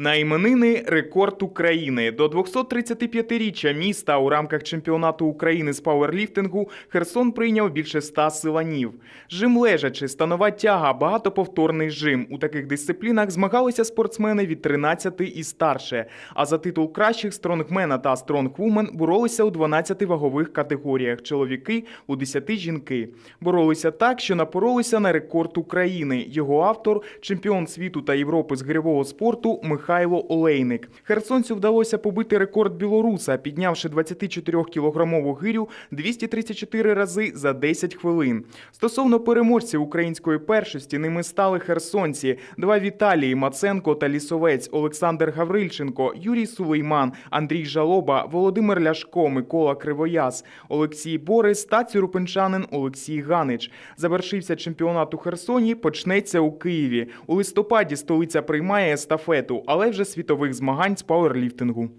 На іменини рекорд України до 235-річчя міста у рамках чемпіонату України з пауерліфтингу Херсон прийняв більше ста силанів. Жим лежачи, станова тяга, багатоповторний жим. У таких дисциплінах змагалися спортсмени від 13 і старше. А за титул кращих стронгмена та стронгвумен боролися у 12 вагових категоріях. Чоловіки у 10 жінки. Боролися так, що напоролися на рекорд України. Його автор, чемпіон світу та Європи з гирьового спорту Михайло Олейник. Херсонцю вдалося побити рекорд білоруса, піднявши 24-кілограмову гирю 234 рази за 10 хвилин. Стосовно переможців української першості, ними стали херсонці, два Віталії Маценко та Лісовець, Олександр Гаврильченко, Юрій Сулейман, Андрій Жалоба, Володимир Ляшко, Микола Кривояс, Олексій Борис та цюрупинчанин Олексій Ганич. Завершився чемпіонат у Херсоні, почнеться у Києві. У листопаді столиця приймає естафету, але вже світових змагань з пауерліфтингу.